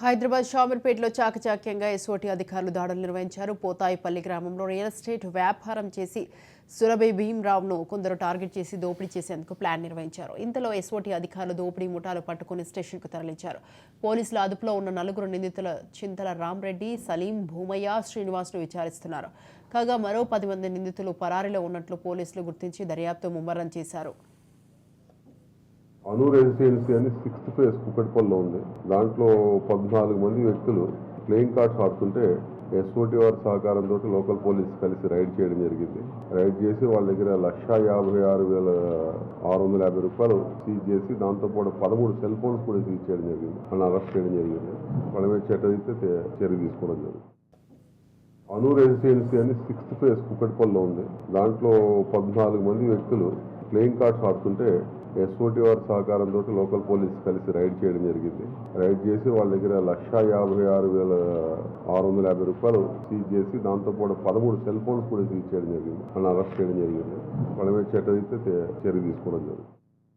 Hyderabad షామీర్పేటలో చాకచాక్యంగా SOT అధికారులు దాడులు నిర్వహించారు. పోతాయిపల్లి గ్రామంలో రియల్ ఎస్టేట్ వ్యాపారం చేసి సురభి భీమరావును కొందరు టార్గెట్ చేసి దోపిడీ చేసేందుకు ప్లాన్ నిర్వహించారు. ఇంతలో ఎస్ఓటీ అధికారులు దోపిడీ ముఠాలు పట్టుకుని స్టేషన్కు తరలించారు. పోలీసుల అదుపులో ఉన్న నలుగురు నిందితుల చింతల రామ్రెడ్డి సలీం భూమయ్య శ్రీనివాస్ను విచారిస్తున్నారు. కాగా మరో పది మంది నిందితులు పరారీలో ఉన్నట్లు పోలీసులు గుర్తించి దర్యాప్తు ముమ్మరం చేశారు. అను రెసిడెన్సీ అని సిక్స్త్ ఫేజ్ కుకట్పల్లిలో ఉంది. దాంట్లో పద్నాలుగు మంది వ్యక్తులు ప్లేయింగ్ కార్డ్స్ ఆడుతుంటే ఎస్ఓటి వారి సహకారంతో లోకల్ పోలీస్ కలిసి రైడ్ చేయడం జరిగింది. రైడ్ చేసి వాళ్ళ దగ్గర లక్ష యాభై ఆరు వేల ఆరు వందల యాభై రూపాయలు సీజ్ చేసి దాంతోపాటు పదమూడు సెల్ ఫోన్స్ కూడా సీజ్ చేయడం జరిగింది. వాళ్ళని అరెస్ట్ చేయడం జరిగింది. వాళ్ళ మీద చట్టరీత్యా చర్య తీసుకోవడం జరిగింది. అను రెసిడెన్సీ అని సిక్స్త్ ఫేజ్ కుక్కటిపల్లిలో ఉంది. దాంట్లో పద్నాలుగు మంది వ్యక్తులు ప్లేయింగ్ కార్డ్స్ ఆడుతుంటే ఎస్ఓటి వారి సహకారంతో లోకల్ పోలీస్ కలిసి రైడ్ చేయడం జరిగింది. రైడ్ చేసి వాళ్ళ దగ్గర లక్ష యాభై ఆరు వేల ఆరు వందల యాభై రూపాయలు సీజ్ చేసి దాంతోపాటు పదమూడు సెల్ ఫోన్స్ కూడా సీజ్ చేయడం జరిగింది. వాళ్ళని అరెస్ట్ చేయడం జరిగింది. వాళ్ళ మీద చట్టరీత్యా చర్య తీసుకోవడం జరిగింది.